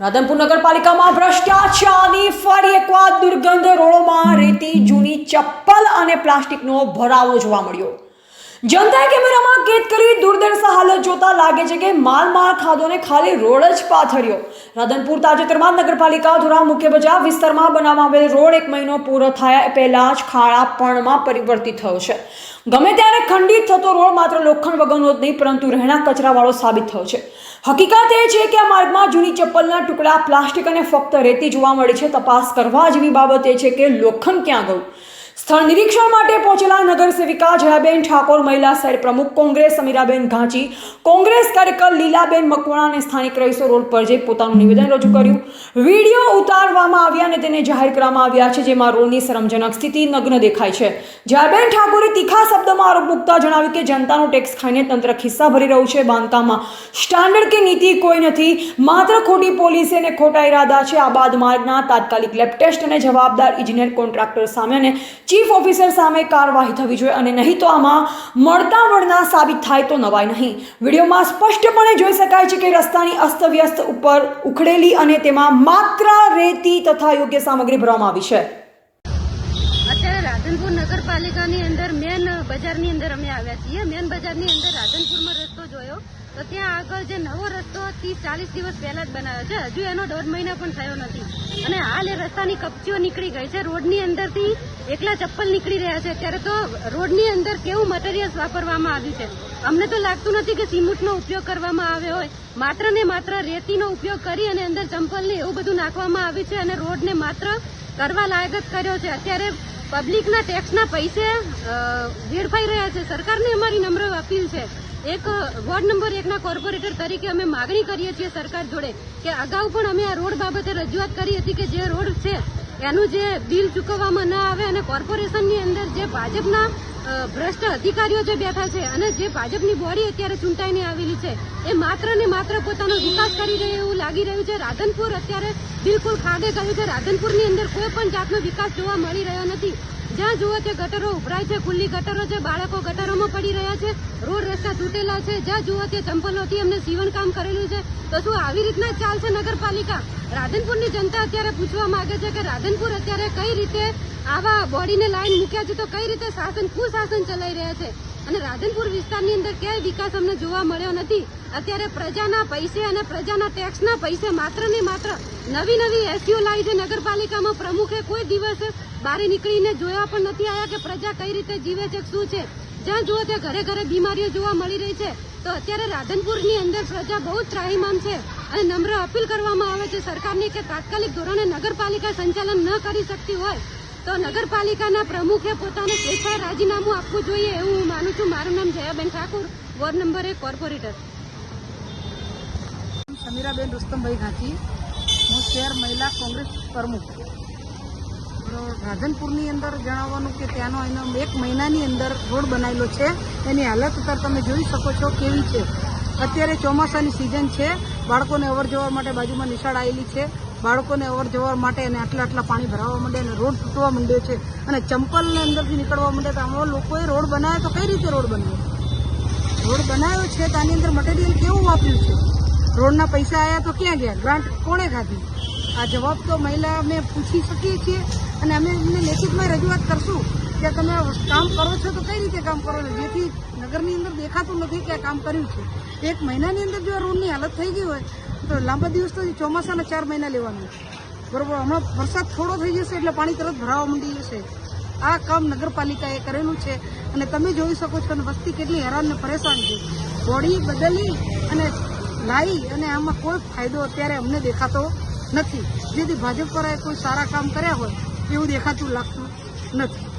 રાધનપુર નગરપાલિકામાં ભ્રષ્ટાચારની ફરી એકવાર દુર્ગંધ રોડોમાં રેતી, જૂની ચપ્પલ અને પ્લાસ્ટિકનો ભરાવો જોવા મળ્યો. જનતાએ કેમેરામાં કેદ કરી દુર્દશા હાલત જોતા લાગે છે કે માલ માલ ખાધોને ખાલી રોડ જ પાથર્યો. રાધનપુર તાજેતરમાં નગરપાલિકા દ્વારા મુખ્ય બજાર વિસ્તારમાં બનાવવામાં આવેલ રોડ એક મહિનો પૂરો થયા પહેલાં જ ખાડાપણમાં પરિવર્તિત થયો છે. ગમે ત્યારે ખંડિત થતો રોડ માત્ર લોખંડ વગરનો જ નહીં, પરંતુ રહેણાંક કચરાવાળો સાબિત થયો છે. હકીકત એ છે કે આ માર્ગમાં જૂની ચપ્પલના ટુકડા, પ્લાસ્ટિક અને ફક્ત રેતી જોવા મળી છે. તપાસ કરવા જેવી બાબત એ છે કે લોખંડ ક્યાં ગયું? સ્થળ નિરીક્ષણ માટે પહોંચેલા નગરસેવિકા જયાબેન ઠાકોર, મહિલા સાઇડ પ્રમુખ કોંગ્રેસ, સમીરાબેન ઘાંચી, કોંગ્રેસ કાર્યકર લીલાબેન મકવાણા અને સ્થાનિક રહીશો રોડ પર જઈ પોતાનું નિવેદન રજૂ કર્યું. વીડિયો ઉતારવામાં અને તેને જાહેર કરવામાં આવ્યા છે, જેમાં રોડની શરમજનક સ્થિતિ નગ્ન દેખાય છે. જયાબેન ઠાકોરે તીખા શબ્દમાં આરોપ મૂકતા જણાવ્યું કે જનતાનો ટેક્સ ખાઈને તંત્ર ખિસ્સા ભરી રહ્યું છે. બાંધકામમાં સ્ટાન્ડર્ડ કે નીતિ કોઈ નથી, માત્ર ખોટી પોલીસે અને ખોટા ઇરાદા છે. આ બાદ માર્ગના તાત્કાલિક લેબ ટેસ્ટ અને જવાબદાર ઇજનેર કોન્ટ્રાક્ટર સામે અને ચીફ ઓફિસર સામે કાર્યવાહી થવી જોઈએ. અને નહીં તો આમાં મળતા વળના સાબિત થાય તો નવાય નહીં. વિડીયોમાં સ્પષ્ટપણે જોઈ શકાય છે કે રસ્તાની અસ્તવ્યસ્ત ઉપર ઉખડેલી અને તેમાં માત્ર રેતી તથા યોગ્ય સામગ્રી ભરવામાં આવી છે. અત્યારે રાધનપુર નગરપાલિકાની અંદર મેન બજારની અંદર અમે આવ્યા છીએ. મેન બજારની અંદર રાધનપુરમાં રસ્તો જોયો. તો ત્યાં આગળ જે નવો રસ્તો ત્રીસ ચાલીસ દિવસ પહેલા જ બનાવ્યો છે. હજુ એનો દોઢ મહિના પણ થયો નથી. અને હાલ એ રસ્તાની કપચીઓ નીકળી ગઈ છે. રોડની અંદરથી એકલા ચપ્પલ નીકળી રહ્યા છે. ત્યારે તો રોડની અંદર કેવું મટીરિયલ્સ વાપરવામાં આવ્યું છે? અમને તો લાગતું નથી કે સિમેન્ટનો ઉપયોગ કરવામાં આવ્યો હોય. માત્ર ને માત્ર રેતીનો ઉપયોગ કરી અને અંદર ચંપલ ને એવું બધું નાખવામાં આવ્યું છે અને રોડને માત્ર કરવા લાયક જ કર્યો છે. અત્યારે પબ્લિકના ટેક્સના પૈસે વેડફાઈ રહ્યા છે. સરકારને અમારી નમ્ર અપીલ છે. એક, વોર્ડ નંબર એકના કોર્પોરેટર તરીકે અમે માગણી કરીએ છીએ સરકાર જોડે કે અગાઉ પણ અમે આ રોડ બાબતે રજૂઆત કરી હતી કે જે રોડ છે, એનું જે બિલ ચૂકવવામાં ન આવે અને કોર્પોરેશનની અંદર જે ભાજપના ભ્રષ્ટ અધિકારીઓ જે બેઠા છે અને જે ભાજપની બોડી અત્યારે ચૂંટાઈને આવેલી છે, એ માત્ર ને માત્ર પોતાનો વિકાસ કરી રહ્યો એવું લાગી રહ્યું છે. રાધનપુર અત્યારે બિલકુલ ખાગે ગયું છે. રાધનપુરની અંદર કોઈ પણ જાતનો વિકાસ જોવા મળી રહ્યો નથી. જ્યાં જુઓ તે ગટરો ઉભરાય છે, ખુલ્લી ગટરો છે, બાળકો ગટરોમાં પડી રહ્યા છે, રોડ રસ્તા તૂટેલા છે. જ્યાં જુઓ તે ચંપલોથી અમને સીવણ કામ કરેલું છે. તો શું આવી રીતના ચાલશે નગરપાલિકા? રાધનપુરની જનતા અત્યારે પૂછવા માંગે છે કે રાધનપુર અત્યારે કઈ રીતે આવા બોડીને લાઈન મૂક્યા છે તો કઈ રીતે શાસન, કુશાસન ચલાવી રહ્યા છે? અને રાધનપુર વિસ્તારની અંદર ક્યાંય વિકાસ અમને જોવા મળ્યો નથી? અત્યારે પ્રજાના પૈસે અને પ્રજાના ટેક્સના પૈસે માત્ર ને માત્ર નવી નવી એસીઓ લાવી છે. નગરપાલિકામાં પ્રમુખે કોઈ દિવસ બહાર નીકળીને જોયા પણ નથી આવ્યા કે પ્રજા કઈ રીતે જીવે છે, શું છે? જ્યાં જુઓ ત્યાં ઘરે ઘરે બીમારીઓ જોવા મળી રહી છે. તો અત્યારે રાધનપુરની અંદર પ્રજા બહુ જ ત્રાહીમામ છે અને નમ્ર અપીલ કરવામાં આવે છે સરકારની કે તાત્કાલિક ધોરણે નગરપાલિકા સંચાલન ન કરી શકતી હોય તો નગરપાલિકાના પ્રમુખે પોતાનું સ્વેચ્છાએ રાજીનામું આપવું જોઈએ એવું હું માનું છું. મારું નામ જયાબેન ઠાકુર, વોર્ડ નંબર એક, કોર્પોરેટર. સમીરાબેન રુસ્તમભાઈ ઘાંચી, હું શહેર મહિલા કોંગ્રેસ પ્રમુખ. રાધનપુરની અંદર જણાવવાનું કે ત્યાંનો એનો એક મહિનાની અંદર રોડ બનાવેલો છે. એની હાલત અત્યારે તમે જોઈ શકો છો કેવી છે. અત્યારે ચોમાસાની સિઝન છે. બાળકોને અવર જવર માટે બાજુમાં નિશાળ આવેલી છે. બાળકોને અવર જવર માટે અને આટલા આટલા પાણી ભરાવા માંડે અને રોડ તૂટવા માંડ્યો છે અને ચંપલને અંદરથી નીકળવા માંડે તો આમાં લોકોએ રોડ બનાવ્યો તો કઈ રીતે રોડ બન્યો? રોડ બનાવ્યો છે તો અંદર મટીરિયલ કેવું વાપર્યું છે? રોડના પૈસા આવ્યા તો ક્યાં ગયા? ગ્રાન્ટ કોણે ખાધી આ જવાબ તો મહિલા અમે પૂછી શકીએ છીએ અને અમે એમને લેખિતમાં રજૂઆત કરશું કે તમે કામ કરો છો તો કઈ રીતે કામ કરો છો? જેથી નગરની અંદર દેખાતું નથી કે આ કામ કર્યું છે. એક મહિનાની અંદર જો રોડની હાલત થઈ ગઈ હોય તો લાંબા દિવસ તો ચોમાસાના ચાર મહિના લેવાનું બરોબર, હમણાં વરસાદ થોડો થઈ જશે એટલે પાણી તરત ભરાવા માંડી જશે. આ કામ નગરપાલિકાએ કરેલું છે અને તમે જોઈ શકો છો અને વસ્તી કેટલી હેરાન ને પરેશાન છે. બોડી બદલી અને લાવી અને આમાં કોઈ ફાયદો અત્યારે અમને દેખાતો નથી. જેથી ભાજપ પર કોઈ સારા કામ કર્યા હોય એવું દેખાતું લાગતું નથી.